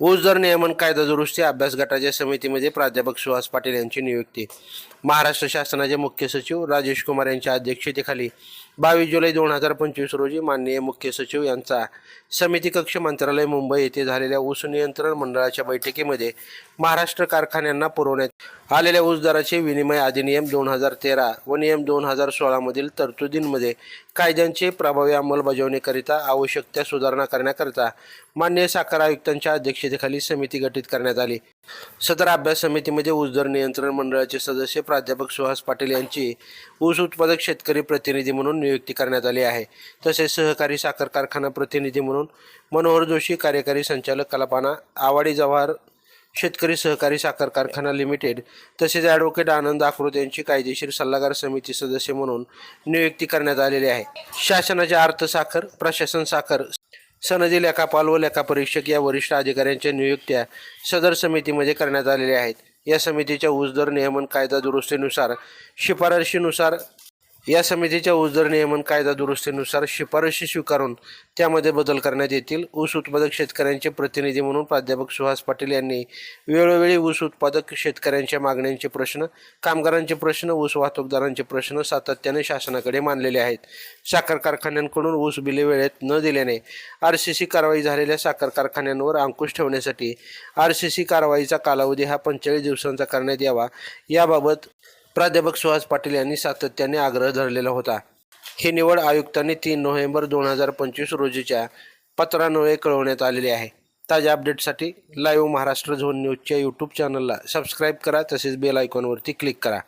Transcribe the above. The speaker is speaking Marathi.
ऊस दर नियमन कायदा दुरुस्ती अभ्यास गटाच्या समितीमध्ये प्राध्यापक सुहास पाटील यांची नियुक्ती. महाराष्ट्र शासनाचे मुख्य सचिव राजेश कुमार यांच्या अध्यक्षतेखाली बावीस जुलै दोन हजार पंचवीस रोजी माननीय मुख्य सचिव यांचा समिती कक्ष मंत्रालय मुंबई येथे झालेल्या ऊस नियंत्रण मंडळाच्या बैठकीमध्ये महाराष्ट्र कारखान्यांना पुरवण्यात आलेल्या ऊस दराचे विनिमय अधिनियम दोन हजार तेरा व नियम दोन हजार सोळामधील तरतुदींमध्ये कायद्यांचे प्रभावी अंमलबजावणीकरिता आवश्यक त्या सुधारणा करण्याकरिता मान्य साखर आयुक्तांच्या अध्यक्षतेखाली समिती गठीत करण्यात आली. सदर अभ्यास समितीमध्ये ऊसदर नियंत्रण मंडळाचे सदस्य प्राध्यापक सुहास पाटील यांची ऊस उत्पादक शेतकरी प्रतिनिधी म्हणून नियुक्ती करण्यात आली आहे. तसेच सहकारी साखर कारखाना प्रतिनिधी म्हणून मनोहर जोशी कार्यकारी संचालक कल्पना आवाडी जवाहर शेतकरी सहकारी साखर कारखाना लिमिटेड तसेच ॲडव्होकेट आनंद आकृत यांची कायदेशीर सल्लागार समिती सदस्य म्हणून नियुक्ती करण्यात आलेली आहे. शासनाच्या अर्थ साखर प्रशासन साखर सनदी लेखापाल व लेखापरीक्षक या वरिष्ठ अधिकाऱ्यांच्या नियुक्त्या सदर समितीमध्ये करण्यात आलेल्या आहेत. या समितीच्या ऊस नियमन कायदा दुरुस्तीनुसार शिफारशीनुसार या समितीच्या उजर नियमन कायदा दुरुस्तीनुसार शिफारशी स्वीकारून त्यामध्ये बदल करण्यात येतील. ऊस उत्पादक शेतकऱ्यांचे प्रतिनिधी म्हणून प्राध्यापक सुहास पाटील यांनी वेळोवेळी ऊस उत्पादक शेतकऱ्यांच्या मागण्यांचे प्रश्न कामगारांचे प्रश्न ऊस वाहतूकदारांचे प्रश्न सातत्याने शासनाकडे मानलेले आहेत. साखर कारखान्यांकडून ऊस बिले वेळेत न दिल्याने आर सी सी कारवाई झालेल्या साखर कारखान्यांवर अंकुश ठेवण्यासाठी आर सी सी कारवाईचा कालावधी हा पंचेचाळीस दिवसांचा करण्यात यावा. याबाबत प्राध्यापक सुहास पाटील यांनी सातत्याने आग्रह धरलेला होता. ही निवड आयुक्तांनी तीन नोव्हेंबर दोन हजार पंचवीस रोजीच्या पत्रान्वये कळवण्यात आलेली आहे. ताज्या अपडेटसाठी लाईव्ह महाराष्ट्र झोन न्यूजच्या यूट्यूब चॅनलला सबस्क्राईब करा तसेच बेल आयकॉनवरती क्लिक करा.